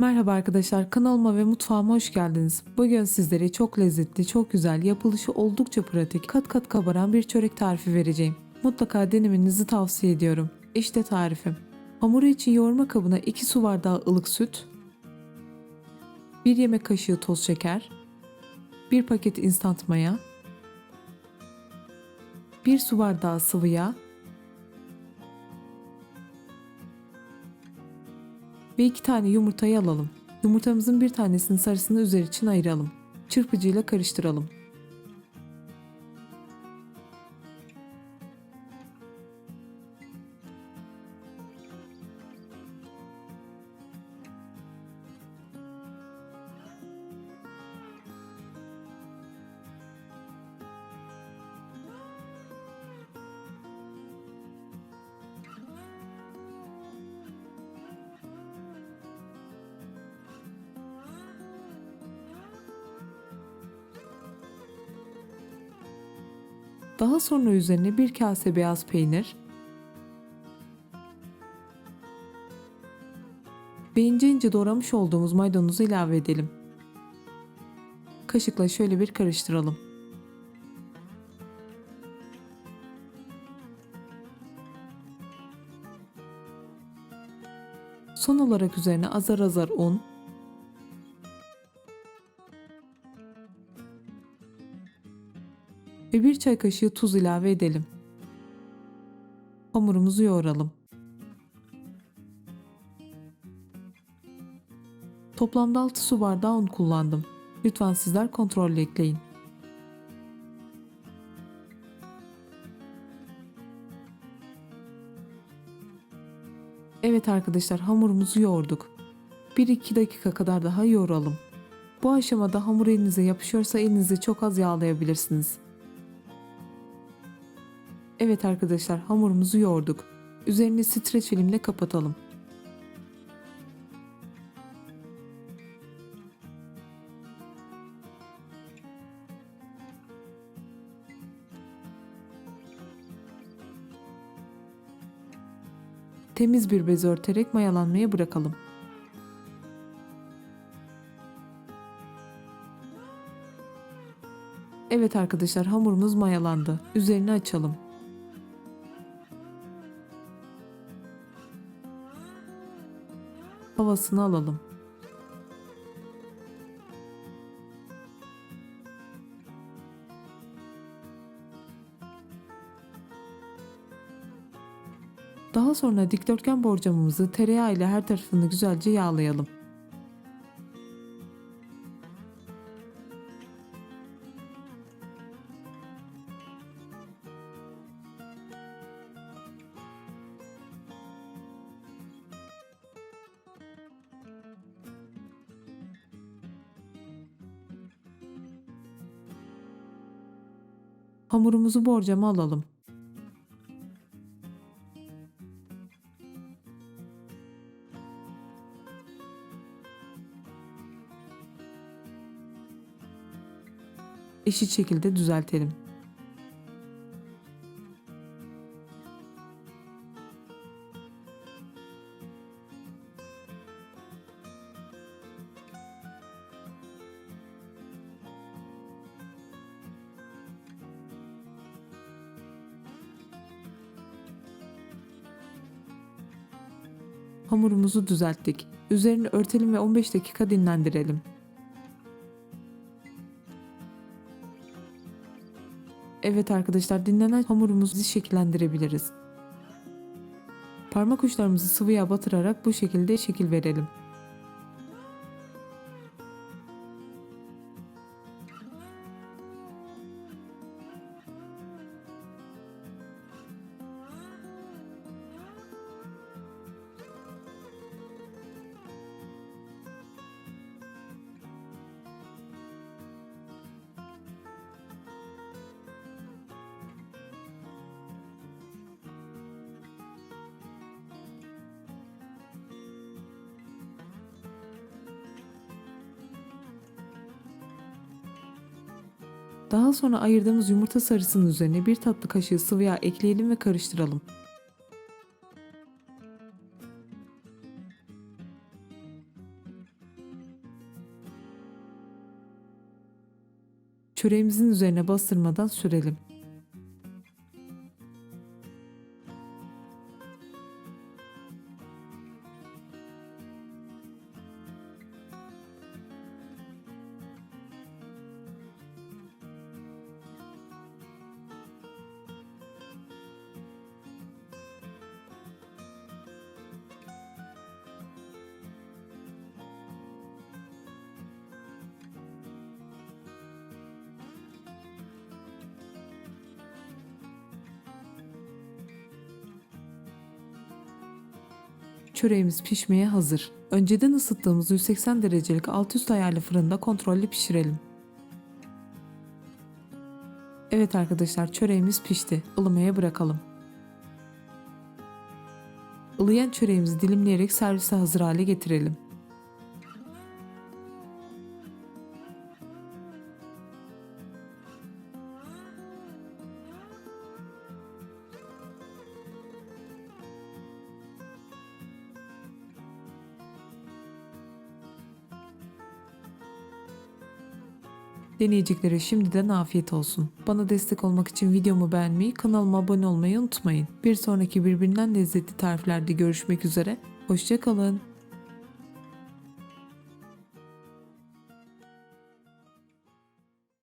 Merhaba arkadaşlar kanalıma ve mutfağıma hoş geldiniz. Bugün sizlere çok lezzetli, çok güzel, yapılışı oldukça pratik, kat kat kabaran bir çörek tarifi vereceğim. Mutlaka denemenizi tavsiye ediyorum. İşte tarifim. Hamuru için yoğurma kabına 2 su bardağı ılık süt, 1 yemek kaşığı toz şeker, 1 paket instant maya, 1 su bardağı sıvı yağ, ve iki tane yumurtayı alalım. Yumurtamızın bir tanesinin sarısını üzeri için ayıralım. Çırpıcıyla karıştıralım. Daha sonra üzerine bir kase beyaz peynir ve ince ince doğramış olduğumuz maydanozu ilave edelim. Kaşıkla şöyle bir karıştıralım. Son olarak üzerine azar azar un, ve bir çay kaşığı tuz ilave edelim. Hamurumuzu yoğuralım. Toplamda 6 su bardağı un kullandım. Lütfen sizler kontrollü ekleyin. Evet arkadaşlar hamurumuzu yoğurduk. 1-2 dakika kadar daha yoğuralım. Bu aşamada hamur elinize yapışıyorsa elinizi çok az yağlayabilirsiniz. Evet arkadaşlar hamurumuzu yoğurduk. Üzerini streç filmle kapatalım. Temiz bir bez örterek mayalanmaya bırakalım. Evet arkadaşlar hamurumuz mayalandı. Üzerini açalım. Havasını alalım. Daha sonra dikdörtgen borcamımızı tereyağı ile her tarafını güzelce yağlayalım. Hamurumuzu borcama alalım. Eşit şekilde düzeltelim. Hamurumuzu düzelttik. Üzerini örtelim ve 15 dakika dinlendirelim. Evet arkadaşlar dinlenen hamurumuzu şekillendirebiliriz. Parmak uçlarımızı sıvıya batırarak bu şekilde şekil verelim. Daha sonra ayırdığımız yumurta sarısının üzerine bir tatlı kaşığı sıvı yağ ekleyelim ve karıştıralım. Çöreğimizin üzerine bastırmadan sürelim. Çöreğimiz pişmeye hazır. Önceden ısıttığımız 180 derecelik alt üst ayarlı fırında kontrollü pişirelim. Evet arkadaşlar çöreğimiz pişti. Ilımaya bırakalım. Ilıyan çöreğimizi dilimleyerek servise hazır hale getirelim. Deneyeceklere şimdiden afiyet olsun. Bana destek olmak için videomu beğenmeyi, kanalıma abone olmayı unutmayın. Bir sonraki birbirinden lezzetli tariflerde görüşmek üzere. Hoşçakalın.